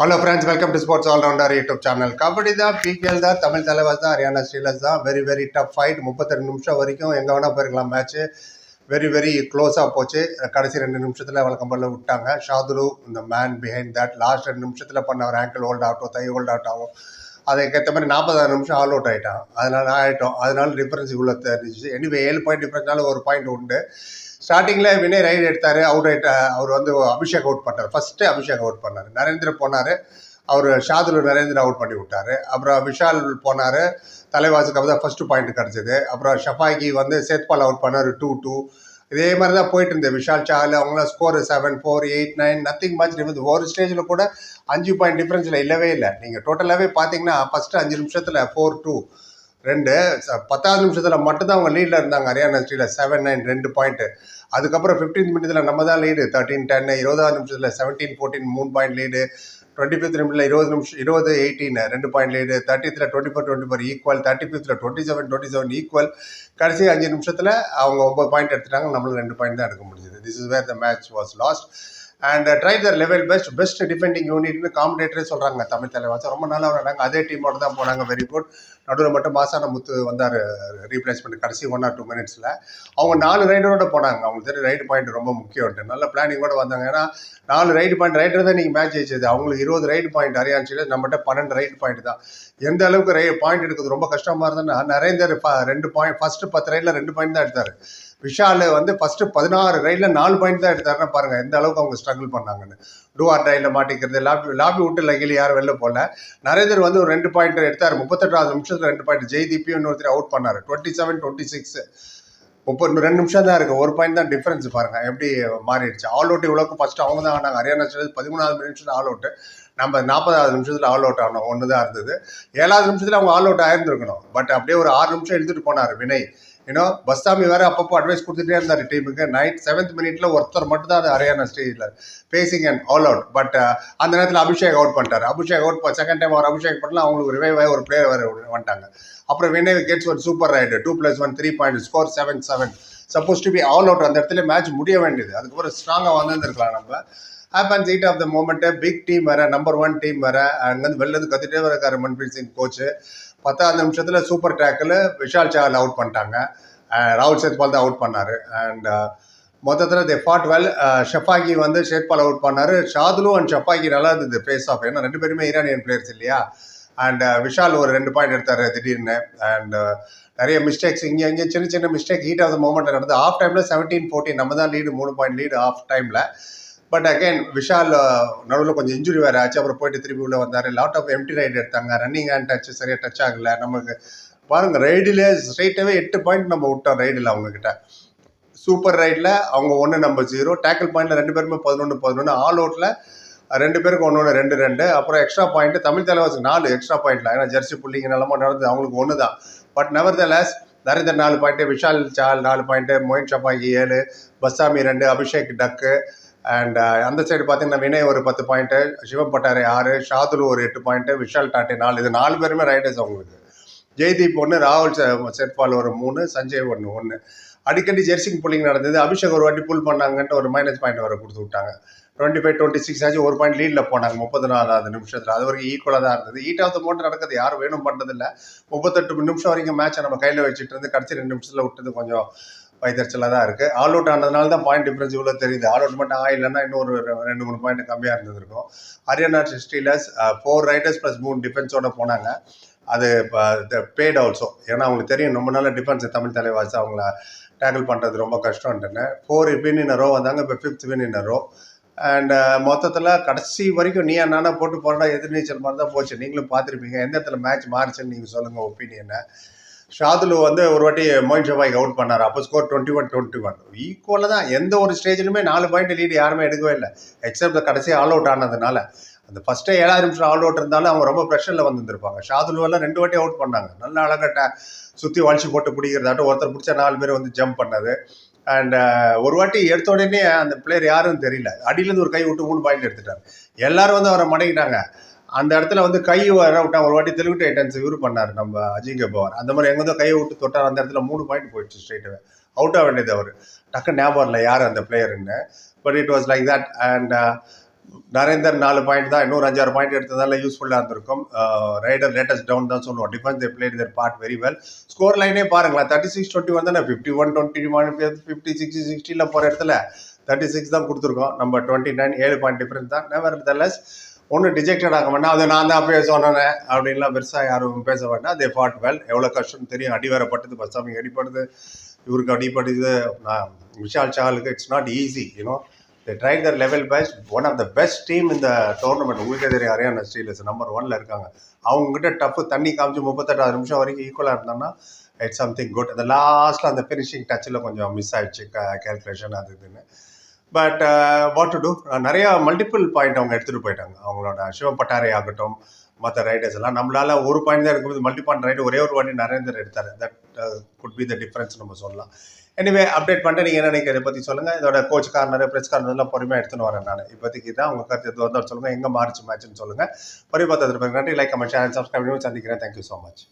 Hello friends welcome to sports allrounder YouTube channel kabaddi தான் PKL தான் தமிழ் தலைவர் தான் ஹரியானா ஸ்ரீலஸ் தான். வெரி வெரி டஃப் ஃபைட் முப்பத்தெட்டு நிமிஷம் வரைக்கும் எங்கே வேணால் போயிருக்கலாம் மேட்ச்சு வெரி வெரி க்ளோஸாக போச்சு. கடைசி ரெண்டு நிமிஷத்தில் வழக்கம் போல விட்டாங்க. ஷாதுரு இந்த மேன் பிஹைண்ட் தட் லாஸ்ட் ரெண்டு நிமிஷத்தில் பண்ண ஒரு ஆங்கிள் ஹோல்ட் ஆகட்டும் தை ஹோல்ட் அவுட் ஆகும். அதுக்கேற்ற மாதிரி நாற்பதாறு நிமிஷம் ஆல் அவுட் ஆகிட்டான் அதனால ஆகிட்டோம் அதனால டிஃப்ரென்ஸ் இவ்வளோ தெரிஞ்சிச்சு. எனிவே ஏழு பாயிண்ட் டிஃப்ரென்ஸ்னால ஒரு பாயிண்ட் உண்டு. ஸ்டார்டிங்கில் வினய் ரைடு எடுத்தார். அவுட் ஆகிட்ட அவர் வந்து அபிஷேக் அவுட் பண்ணார். ஃபஸ்ட்டு அபிஷேக் அவுட் பண்ணார். நரேந்திர போனார். அவர் ஷாதுல் நரேந்திர அவுட் பண்ணி விட்டார். அப்புறம் விஷால் போனார். தலைவாசுக்கு அப்போ தான் ஃபஸ்ட்டு பாயிண்ட் கிடச்சிது. அப்புறம் ஷஃபாகி வந்து சேத்பால் அவுட் பண்ணார். டூ டூ இதே மாதிரி தான் போயிட்டு இருந்தது விஷால் சால் அவங்களாம் score seven four eight nine nothing much difference ஒரு ஸ்டேஜில் கூட அஞ்சு பாயிண்ட் டிஃப்ரென்ஸில் இல்லவே இல்லை. நீங்கள் டோட்டலாகவே பார்த்தீங்கன்னா ஃபஸ்ட்டு அஞ்சு நிமிஷத்தில் ஃபோர் டூ ரெண்டு பத்தாவது நிமிஷத்தில் மட்டும்தான் அவங்க லீடில் இருந்தாங்க. ஹரியானா ஸ்டீலில் செவன் நைன் ரெண்டு பாயிண்ட்டு அதுக்கப்புறம் ஃபிஃப்டீன் மினிட்ஸில் நம்ம தான் லீடு தேர்ட்டின் டென் இருபதாவது நிமிஷத்தில் செவன்டீன் ஃபோர்டீன் மூணு பாயிண்ட் லீடு டுவெண்ட்டி ஃபிஃப்த் நிமிஷத்தில் இருபது நிமிஷம் இருபது எயிட்டீன் ரெண்டு point lead தேர்ட்டித்தில் twenty four twenty four equal thirty ஃபிஃப்த்தில் twenty seven twenty seven equal கடைசி அஞ்சு நிமிஷத்தில் அவங்க ஒம்பது பாயிண்ட் எடுத்துட்டாங்க நம்மளும் ரெண்டு பாயிண்ட் தான் எடுக்க முடிஞ்சது. This is where the match was lost and try their level best best defending யூனிட்னு காம்படேட்டரே சொல்கிறாங்க தமிழ் தலைவாசம் ரொம்ப நல்லா விளையாடாங்க அதே டீமோட தான் போனாங்க. வெரி குட் நடுவில் மட்டும் மாசான முத்து வந்தார் ரீப்ளேஸ்மெண்ட் கடைசி ஒன் ஆர் டூ மினிட்ஸில் அவங்க நாலு ரைடரோட போனாங்க. அவங்களுக்கு தெரியும் ரைடு பாயிண்ட் ரொம்ப முக்கியம்ட்டு நல்ல பிளானிங்கோட வந்தாங்க. ஏன்னா நாலு ரைடு பாயிண்ட் ரைடர் தான் நீங்கள் மேட்ச் ஜெயிச்சது. அவங்களுக்கு இருபது ரைடு பாயிண்ட் ஹரியான்சியில் நம்மகிட்ட பன்னெண்டு ரைடு பாயிண்ட் தான். எந்த அளவுக்கு ரை பாயிண்ட் எடுக்கிறது ரொம்ப கஷ்டமாக இருந்ததுன்னா நரேந்தர் ரெண்டு பாயிண்ட் ஃபஸ்ட்டு பத்து ரைடில் ரெண்டு பாயிண்ட் தான் எடுத்தார். விஷால் வந்து ஃபஸ்ட்டு பதினாறு ரைடில் நாலு பாயிண்ட் தான் எடுத்தாருன்னா பாருங்கள் எந்த அளவுக்கு அவங்க ஸ்ட்ரகிள் பண்ணாங்கன்னு. டூஆர் ரைடில் மாட்டிக்கிறது லாபி லாபி விட்டு லகிலி யாரும் வெளில போகல. நரேந்தர் வந்து ஒரு ரெண்டு பாயிண்ட் எடுத்தார். முப்பத்தெட்டாவது நிமிஷத்தில் ரெண்டு பாயிண்ட் ஜெய்தீப்பையும் இன்னொருத்தர் அவுட் பண்ணார். டுவெண்ட்டி செவன் டுவெண்ட்டி சிக்ஸ் முப்பது ரெண்டு நிமிஷம் தான் இருக்குது ஒரு பாயிண்ட் தான் டிஃபரன்ஸ் பாருங்கள் எப்படி மாறிடுச்சு. ஆல் அவுட் இவ்வளோக்கு ஃபஸ்ட்டு அவங்க தான் ஆனாங்க. ஹரியானா ஸ்டேட் பதிமூணாவது நிமிஷம் ஆல் அவுட்டு நம்ம நாற்பதாவது நிமிஷத்தில் ஆல் அவுட் ஆனோம். ஒன்று தான் இருந்தது. ஏழாவது நிமிஷத்தில் அவங்க ஆல் அவுட் ஆயிருந்துருக்கணும். பட் அப்படியே ஒரு ஆறு நிமிஷம் எடுத்துகிட்டு போனார் வினய். ஏன்னோ பஸ்தாமி வேறு அப்பப்போ அட்வைஸ் கொடுத்துட்டே இருந்தார் டீமுக்கு நைட் செவன்த் மினிட்ல ஒருத்தர் மட்டும் தான் அது ஹரியானா ஸ்டேஜில் facing and all out but அந்த uh, நேரத்தில் அபிஷேக் அவுட் பண்ணிட்டார். அபிஷேக் அவுட் செகண்ட் டைம் அவர் அபிஷேக் பண்ணலாம் அவங்களுக்கு ரிவைவ் ஆகி ஒரு பிளேயர் வேறு வந்துட்டாங்க. அப்புறம் வினய் கெட்ஸ் ஒரு super raid two plus one three point score seven seven suppose to be all out அந்த இடத்துல மேட்ச் முடிய வேண்டியது. அதுக்கப்புறம் ஸ்ட்ராங்காக வந்திருந்துருக்கலாம் நம்ம. Happens heat of the moment big team வேறு நம்பர் ஒன் டீம் வேறு அங்கேருந்து வெளிலேருந்து கத்துகிட்டே கத்திட்டே வர மன்பிரீத் சிங் கோச்சு பத்தாவது நிமிஷத்தில் சூப்பர் டேக்கில் விஷால் சாகல் அவுட் பண்ணிட்டாங்க. ராகுல் சேத்பால் தான் அவுட் பண்ணார். அண்ட் மொத்தத்தில் தே ஃபாட் வெல் ஷஃபாகி வந்து ஷேத்பால் அவுட் பண்ணார். ஷாதுலு அண்ட் ஷஃபாகி நல்லா இருந்தது ஃபேஸ் ஆஃப் ஏன்னா ரெண்டு பேருமே ஈரானியன் பிளேயர்ஸ் இல்லையா? அண்ட் விஷால் ஒரு ரெண்டு பாயிண்ட் எடுத்தார் திடீர்னு. அண்ட் நிறைய மிஸ்டேக்ஸ் இங்கே இங்கே சின்ன சின்ன mistake heat of the moment நடந்து ஆஃப் டைமில் செவன்டீன் ஃபோர்டீன் நம்ம தான் லீடு மூணு பாயிண்ட் லீடு ஆஃப் டைமில் பட் அகைன் விஷால் நடுவில் கொஞ்சம் இன்ஜுரி வேறு ஆச்சு. அப்புறம் போயிட்டு திருப்பி உள்ளே வந்தார். லாட் ஆஃப் எம்டி ரைடு எடுத்தாங்க. ரன்னிங் ஹேண்ட் டச் சரியாக டச் ஆகல. நமக்கு பாருங்க ரைடில் ஸ்ட்ரைட்டாகவே எட்டு பாயிண்ட் நம்ம விட்டோம் ரைடில் அவங்கக்கிட்ட சூப்பர் ரைடில் அவங்க ஒன்று நம்ம ஜீரோ டேக்கிள் பாயிண்டில் ரெண்டு பேருமே பதினொன்று பதினொன்று ஆல் அவுட்டில் ரெண்டு பேருக்கு ஒன்று ஒன்று ரெண்டு ரெண்டு. அப்புறம் எக்ஸ்ட்ரா பாயிண்ட் தமிழ் தலைவாசுக்கு நாலு எக்ஸ்ட்ரா பாயிண்ட்ல ஏன்னா ஜெர்சி புள்ளிங்க நிலமா நடந்தது. அவங்களுக்கு ஒன்று தான் but nevertheless Narender நாலு பாயிண்ட்டு விஷால் சால் நாலு பாயிண்ட்டு மொயின் ஷபாகி ஏழு பஸ்ஸாமி ரெண்டு அபிஷேக் டக்கு அண்ட் uh, அந்த சைடு பார்த்தீங்கன்னா வினய் ஒரு பத்து பாயிண்ட்டு சிவம் பட்டாரை ஆறு ஷாதுலு ஒரு எட்டு பாயிண்ட்டு விஷால் டாட்டே நாலு. இது நாலு பேருமே ரைடர்ஸ் அவங்களுக்கு. ஜெய்தீப் ஒன்று ராகுல் செட்பால் ஒரு மூணு சஞ்சய் ஒன்று ஒன்று அடிக்கடி ஜெர்சிங் புல்லிங் நடந்தது. அபிஷேக் ஒரு வாட்டி புல் பண்ணாங்கன்ட்டு ஒரு மைனஸ் பாயிண்ட் வர கொடுத்து விட்டாங்க. டுவெண்ட்டி ஃபைவ் டுவெண்ட்டி சிக்ஸ் ஆச்சு ஒரு பாயிண்ட் லீடில் போனாங்க முப்பது நாலாவது நிமிஷத்தில். அது வரைக்கும் ஈக்குவலாக தான் இருந்தது. ஈட்டாவது ஆஃப் த நடக்குது யாரும் வேணும் பண்ணுறதில்ல முப்பத்தெட்டு நிமிஷம் வரைக்கும் மேட்சை நம்ம கையில் வச்சுட்டு இருந்து கடைசி ரெண்டு நிமிஷத்தில் விட்டது கொஞ்சம் வைத்தறிச்சலாக தான் இருக்குது ஆல் அவுட் ஆனதுனால தான் பாயிண்ட் டிஃப்ரென்ஸ் இவ்வளோ தெரியுது. ஆல் அவுட் மட்டும் ஆகலைன்னா இன்னொரு ரெண்டு மூணு பாயிண்ட் கம்மியாக இருந்திருக்கும். Haryana Steelers four raiders plus மூணு டிஃபென்ஸோட போனாங்க. அது பேட் ஆல்சோ ஏன்னா அவங்களுக்கு தெரியும் ரொம்ப நாள் டிஃபென்ஸ் தமிழ் தலைவாசி அவங்கள டேக்கிள் பண்ணுறது ரொம்ப கஷ்டம்ட்டுன்னு ஃபோர் வின் இன் ரோ வந்தாங்க இப்போ fifth win in row and மொத்தத்தில் கடைசி வரைக்கும் நீ நானா போட்டு போறடா எதிர்நீச்சல் மாதிரி தான் போச்சு. நீங்களும் பார்த்துருப்பீங்க. எந்த இடத்துல மேட்ச் மாறுச்சுன்னு நீங்கள் சொல்லுங்கள் ஒப்பீனியனை ஷாதுலு வந்து ஒரு வாட்டி மோயின் ஷபாய்க்கு அவுட் பண்ணார். அப்போ score twenty one twenty one ஈக்குவலாக தான். எந்த ஒரு ஸ்டேஜிலுமே நாலு பாயிண்ட் லீடு யாருமே எடுக்கவே இல்லை. எக்ஸப்ட் கடைசி ஆல் அவுட் ஆனதுனால. அந்த ஃபஸ்ட்டே ஏழாவது நிமிஷம் ஆல் அவுட் இருந்தாலும் அவங்க ரொம்ப ப்ரெஷரில் வந்துருப்பாங்க ஷாதுலுவெல்லாம் ரெண்டு வாட்டி அவுட் பண்ணாங்க. நல்ல அழகட்ட சுற்றி வலிச்சு போட்டு பிடிக்கிறதாட்டும் ஒருத்தர் பிடிச்ச நாலு பேர் வந்து ஜம்ப் பண்ணது. அண்ட் ஒரு வாட்டி எடுத்த உடனே அந்த பிளேயர் யாருன்னு தெரியல. அடியிலேருந்து ஒரு கை விட்டு மூணு பாயிண்ட் எடுத்துட்டார். எல்லாரும் வந்து அவரை மடங்கிட்டாங்க அந்த இடத்துல வந்து கை வர ஒரு வாட்டி தெலுங்கு டைட்டன்ஸ் இவர் பண்ணார் நம்ம அஜிங்க பவர். அந்த மாதிரி எங்கே கையை விட்டு தொட்டார் அந்த இடத்துல மூணு பாயிண்ட் போயிடுச்சு ஸ்ட்ரைட்டாக அவுட் ஆக வேண்டியது அவர். டக்கு ஞாபகம் இல்லை யார் அந்த பிளேயருன்னு but it was like that and Narender நாலு பாயிண்ட் தான் இன்னொரு அஞ்சாறு பாயிண்ட் எடுத்ததால யூஸ்ஃபுல்லாக இருந்திருக்கும். ரைடர் லேட்டஸ்ட் டவுன் தான் சொல்லுவோம் defence they played their part very well score லைனே பாருங்களேன். தேர்ட்டி சிக்ஸ் டுவெண்ட்டி ஒன் தானே? Fifty one twenty one fifty sixty சிக்ஸ்டியில் போகிற இடத்துல தேர்ட்டி சிக்ஸ் தான் கொடுத்துருக்கோம். நம்ம டுவெண்ட்டி நைன் ஏழு பாயிண்ட் டிஃப்ரென்ஸ் தான். நெவர் தலஸ் ஒன்றும் டிஜெக்டட் ஆக வேண்டாம். அது நான் தான் பேச சொன்னேன். அப்படின்லாம் பெருசாக யாரும் பேச வேண்டாம். தே ஃபாட் வெல் எவ்வளோ கஷ்டம் தெரியும். அடி வேறப்பட்டது பஸ்ஸாமிக்கு அடிப்படுது இவருக்கு அடிப்படுது நான் Vishal சாலுக்கு it's not easy you know they try their level best one of the best team இந்த டோர்னமெண்ட் உங்களுக்கே தெரியும் ஹரியானா ஸ்டீலர்ஸ் நம்பர் ஒன்ல இருக்காங்க. அவங்ககிட்ட டஃப் தண்ணி காமிச்சு முப்பத்தெட்டாவது நிமிஷம் வரைக்கும் ஈக்குவலாக இருந்தாங்கன்னா இட்ஸ் சம்திங் குட் அந்த லாஸ்ட்டில் அந்த ஃபினிஷிங் டச்சில் கொஞ்சம் மிஸ் ஆயிடுச்சு கேல்குலேஷன் அது இதுன்னு. பட் வாட் டு டூ நிறைய மல்டிபிள் பாயிண்ட் அவங்க எடுத்துகிட்டு போயிட்டாங்க. அவங்களோட சிவம் பட்டாரை ஆகட்டும் மற்ற ரைடர்ஸ் எல்லாம் நம்மளால ஒரு பாயிண்ட் தான் இருக்கும்போது மல்டி பாயிண்ட் ரைடு ஒரே ஒரு வாட்டி நரேந்தர் எடுத்தார். That could be the difference நம்ம சொல்லலாம். எனிவே அப்டேட் பண்ணிட்டு நீங்கள் என்ன நினைக்கிறத பற்றி சொல்லுங்கள் இதோட கோச் கார்னர் ப்ரெஸ் கார்னர் எல்லாம் பொறுமையாக எடுத்துன்னு வரேன் நான். இப்போதைக்கு தான் உங்கள் கருத்து. எது வந்தாலும் சொல்லுங்கள் எங்கே மாறிச்சு மேட்ச்னு சொல்லுங்கள் பொறுமை பார்த்ததுக்கு நன்றி. லைக் கமெண்ட் சேனல் சப்ஸ்கிரைப் பண்ணி சந்திக்கிறேன். Thank you so much